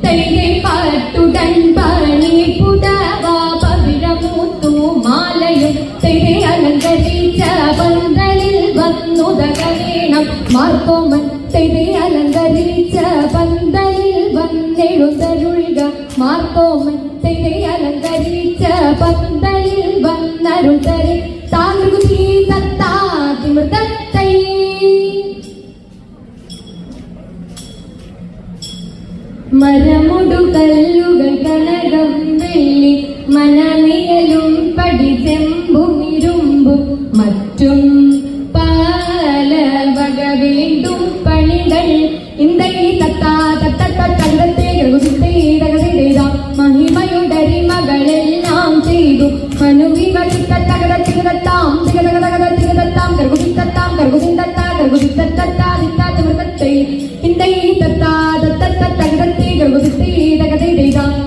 തൈരെ പാട്ടുടൻ പണി പുടവ പവിഴമൂത്തു മാലയും തൈരെ അലങ്കരിച്ച പന്തലിൽ വന്നുതക വേണം മാർക്കോമൻ തെരെ അലങ്കരിച്ച പന്തലിൽ വന്നെഴുതരുൾക മാർക്കോമൻ തൈരെ അലങ്കരിച്ച പന്തലിൽ വന്നരുതരെ മരമുടു കല്ലുകൾ കനകം വെള്ളി മനനിയലും പടി ഇരുമ്പും. മറ്റും പല വകവിളിന്തും പണികൾ. ഇന്ത്യ തത്താ തത്തത്ത തങ്കത്തെ മഹിമയുടരിമകളെല്ലാം ചെയ്തു. മനുവിവ തത്താ Kita 一张